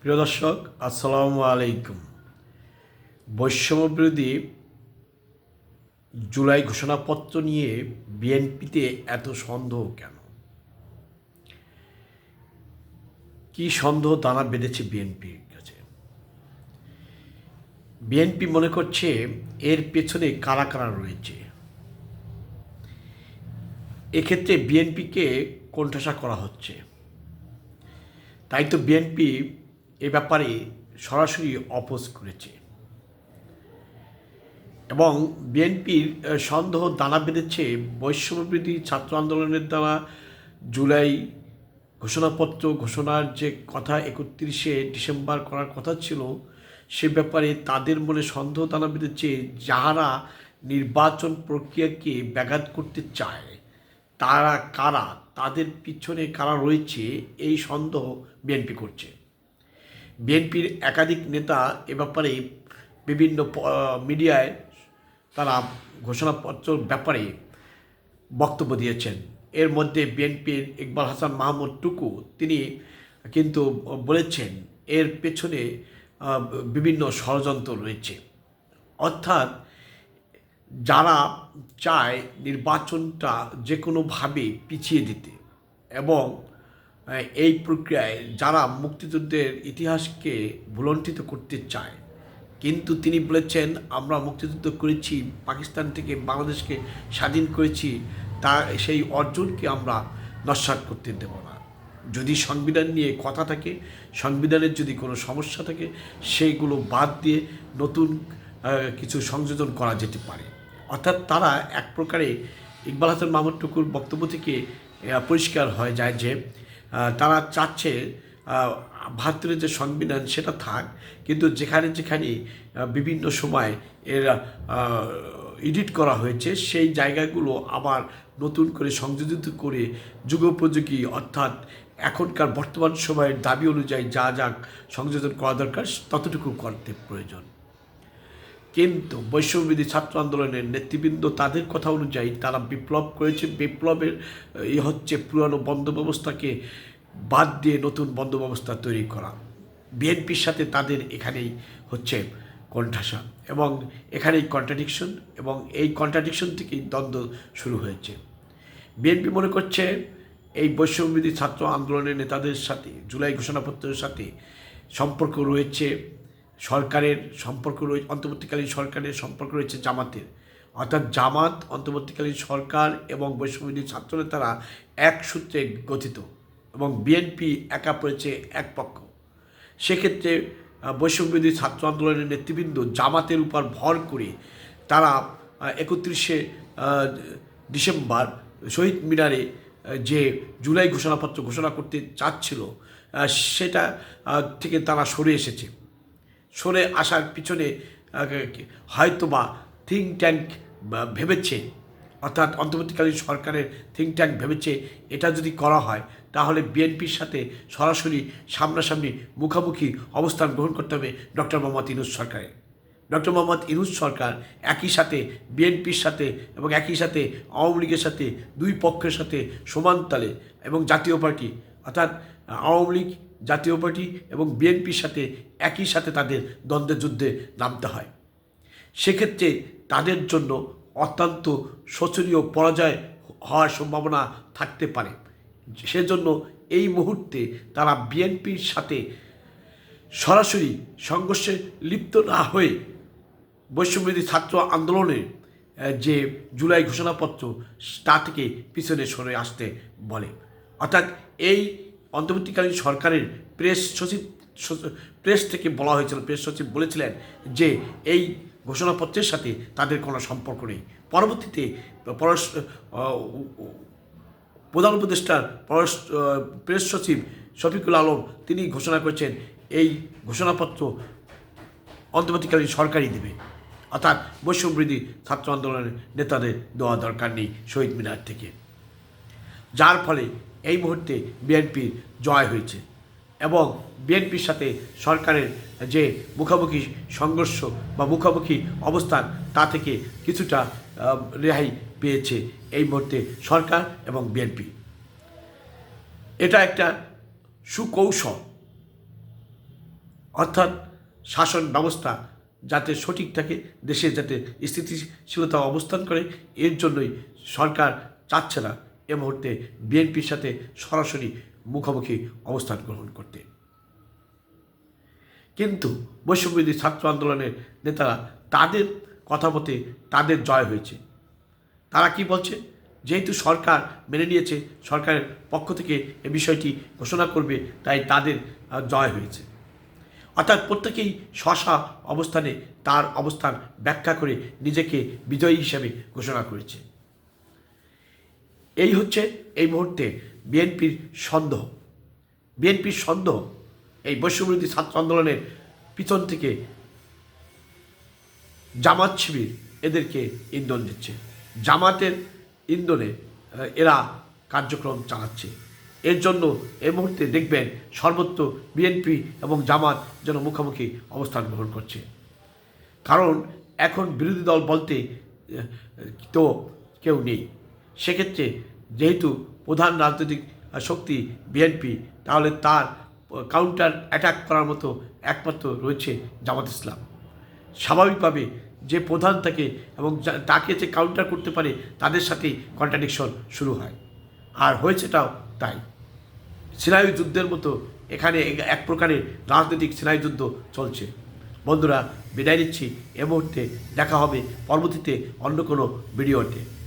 প্রিয় দর্শক, আসসালামু আলাইকুম। বৈষম্যবিরোধী জুলাই ঘোষণাপত্র নিয়ে বিএনপিতে এত সন্দেহ কেন? কি সন্দেহ দানা বেঁধেছে বিএনপির কাছে? বিএনপি মনে করছে এর পেছনে কারা কারা রয়েছে? এক্ষেত্রে বিএনপিকে কোণঠাসা করা হচ্ছে। তাই তো বিএনপি এ ব্যাপারে সরাসরি অপোজ করেছে। এবং বিএনপির সন্দেহ দানা বেঁধেছে বৈষম্যবিরোধী ছাত্র আন্দোলনের দ্বারা জুলাই ঘোষণাপত্র ঘোষণার যে কথা একত্রিশে ডিসেম্বর করার কথা ছিল, সে ব্যাপারে তাদের মনে সন্দেহ দানা বেঁধেছে যাহারা নির্বাচন প্রক্রিয়াকে ব্যাঘাত করতে চায়। তারা কারা? তাদের পিছনে কারা রয়েছে? এই সন্দেহ বিএনপি করছে। বিএনপির একাধিক নেতা এ ব্যাপারে বিভিন্ন মিডিয়ায় তারা ঘোষণাপত্র ব্যাপারে বক্তব্য দিয়েছেন। এর মধ্যে বিএনপির ইকবাল হাসান মাহমুদ টুকু, তিনি কিন্তু বলেছেন, এর পেছনে বিভিন্ন ষড়যন্ত্র রয়েছে। অর্থাৎ যারা চায় নির্বাচনটা যে কোনোভাবে পিছিয়ে দিতে এবং এই প্রক্রিয়ায় যারা মুক্তিযুদ্ধের ইতিহাসকে ভুলণ্ঠিত করতে চায়, কিন্তু তিনি বলেছেন, আমরা মুক্তিযুদ্ধ করেছি, পাকিস্তান থেকে বাংলাদেশকে স্বাধীন করেছি, তা, সেই অর্জনকে আমরা নস্বাত করতে দেব না। যদি সংবিধান নিয়ে কথা থাকে, সংবিধানের যদি কোনো সমস্যা থাকে সেইগুলো বাদ দিয়ে নতুন কিছু সংযোজন করা যেতে পারে। অর্থাৎ তারা এক প্রকারে ইকবাল হাসান মাহমুদ টুকুর বক্তব্য থেকে পরিষ্কার হয়ে যায় যে তারা চাচ্ছে ভারতের যে সংবিধান সেটা থাক, কিন্তু যেখানে যেখানে বিভিন্ন সময় এর এডিট করা হয়েছে, সেই জায়গাগুলো আবার নতুন করে সংযোজিত করে যুগোপযোগী, অর্থাৎ এখনকার বর্তমান সময়ের দাবি অনুযায়ী যা যা সংযোজন করা দরকার, ততটুকু করতে প্রয়োজন। কিন্তু বৈষম্যবিধি ছাত্র আন্দোলনের নেতৃবৃন্দ তাদের কথা অনুযায়ী তারা বিপ্লব করেছে। বিপ্লবের ই হচ্ছে পুরানো বন্ধ ব্যবস্থাকে বাদ দিয়ে নতুন বন্ধ ব্যবস্থা তৈরি করা। বিএনপির সাথে তাদের এখানেই হচ্ছে কণ্ঠাসা এবং এখানেই কন্ট্রাডিকশন এবং এই কন্ট্রাডিকশন থেকেই দ্বন্দ্ব শুরু হয়েছে। বিএনপি মনে করছে এই বৈষম্যবিধি ছাত্র আন্দোলনের নেতাদের সাথে, জুলাই ঘোষণাপত্রের সাথে সম্পর্ক রয়েছে। সরকারের সম্পর্ক রয়েছে অন্তর্বর্তীকালীন সরকারের সম্পর্ক রয়েছে জামাতের। অর্থাৎ জামাত, অন্তর্বর্তীকালীন সরকার এবং বৈষম্যবিধি ছাত্রনেতারা এক সূত্রে গঠিত এবং বিএনপি একা পড়েছে এক পক্ষ। সেক্ষেত্রে বৈষম্যবিধি ছাত্র আন্দোলনের নেতৃবৃন্দ জামাতের উপর ভর করে তারা একত্রিশে ডিসেম্বর শহীদ মিনারে যে জুলাই ঘোষণাপত্র ঘোষণা করতে চাচ্ছিল সেটা থেকে তারা সরে এসেছে। সরে আসার পিছনে আহ, হয়তোবা থিঙ্ক ট্যাঙ্ক ভেবেছে। অর্থাৎ অন্তর্বর্তীকালীন সরকারের থিঙ্ক ট্যাঙ্ক ভেবেছে এটা যদি করা হয় তাহলে বিএনপির সাথে সরাসরি সামনাসামনি মুখামুখি অবস্থান গ্রহণ করতে হবে ডক্টর মোহাম্মদ ইনুস সরকারের। ডক্টর মোহাম্মদ ইনুস সরকার একই সাথে বিএনপির সাথে এবং একই সাথে আওয়ামী লীগের সাথে দুই পক্ষের সাথে সমান তালে এবং জাতীয় পার্টি অর্থাৎ আওয়ামী লীগ জাতীয় পার্টি এবং বিএনপির সাথে একই সাথে তাদের দ্বন্দ্বের যুদ্ধে নামতে হয়। সেক্ষেত্রে তাদের জন্য অত্যন্ত শোচনীয় পরাজয় হওয়ার সম্ভাবনা থাকতে পারে। সেজন্য এই মুহূর্তে তারা বিএনপির সাথে সরাসরি সংঘর্ষে লিপ্ত না হয়ে বৈষম্যবিধি ছাত্র আন্দোলনের যে জুলাই ঘোষণাপত্র, তা থেকে পিছনে সরে আসতে বলে। অর্থাৎ এই অন্তর্বর্তীকালীন সরকারের প্রেস সচিব, প্রেস থেকে বলা হয়েছিল, প্রেস সচিব বলেছিলেন যে এই ঘোষণাপত্রের সাথে তাদের কোনো সম্পর্ক নেই। পরবর্তীতে পররাষ্ট্র প্রধান উপদেষ্টার পররাষ্ট্র প্রেস সচিব শফিকুল আলম, তিনি ঘোষণা করেছেন, এই ঘোষণাপত্র অন্তর্বর্তীকালীন সরকারই দেবে। অর্থাৎ বৈষম্যবৃদ্ধি ছাত্র আন্দোলনের নেতাদের দেওয়া দরকার নেই শহীদ মিনার থেকে। যার ফলে এই মুহূর্তে বিএনপির জয় হয়েছে এবং বিএনপির সাথে সরকারের যে মুখোমুখি সংঘর্ষ বা মুখোমুখি অবস্থান, তা থেকে কিছুটা রেহাই পেয়েছে এই মুহূর্তে সরকার এবং বিএনপি। এটা একটা সুকৌশল। অর্থাৎ শাসন ব্যবস্থা যাতে সঠিক থাকে, দেশে যাতে স্থিতিশীলতা অবস্থান করে, এর জন্যই সরকার চাচ্ছে না। এ মুহূর্তে বিএনপির সাথে সরাসরি মুখোমুখি অবস্থান গ্রহণ করতে। কিন্তু বৈষম্যবিধি ছাত্র আন্দোলনের নেতারা তাদের কথা মতে তাদের জয় হয়েছে। তারা কি বলছে? যেহেতু সরকার মেনে নিয়েছে, সরকারের পক্ষ থেকে এ বিষয়টি ঘোষণা করবে, তাই তাদের জয় হয়েছে। অর্থাৎ প্রত্যেকেই স্বশা অবস্থানে তার অবস্থান ব্যাখ্যা করে নিজেকে বিজয়ী হিসেবে ঘোষণা করেছে। এই হচ্ছে এই মুহূর্তে বিএনপির সন্দেহ। বিএনপির সন্দেহ এই বৈশ্যবিরোধী ছাত্র আন্দোলনের পিছন থেকে জামাত শিবির এদেরকে ইন্ধন দিচ্ছে। জামাতের ইন্ধনে এরা কার্যক্রম চালাচ্ছে। এর জন্য এই মুহূর্তে দেখবেন সর্বত্র বিএনপি এবং জামাত যেন মুখোমুখি অবস্থান গ্রহণ করছে। কারণ এখন বিরোধী দল বলতে তো কেউ নেই। সেক্ষেত্রে যেহেতু প্রধান রাজনৈতিক শক্তি বিএনপি, তাহলে তার কাউন্টার অ্যাটাক করার মতো একমাত্র রয়েছে জামাত ইসলাম। স্বাভাবিকভাবে যে প্রধান থাকে এবং তাকে যে কাউন্টার করতে পারে, তাদের সাথেই কন্ট্রাডিকশন শুরু হয়। আর হয়েছেটাও তাই। সিনায়ু যুদ্ধের মতো এখানে এক- এক প্রকারের রাজনৈতিক সিনায়ু যুদ্ধ চলছে। বন্ধুরা, বিদায় নিচ্ছি। এ মুহূর্তে দেখা হবে পরবর্তীতে অন্য কোনো ভিডিওতে।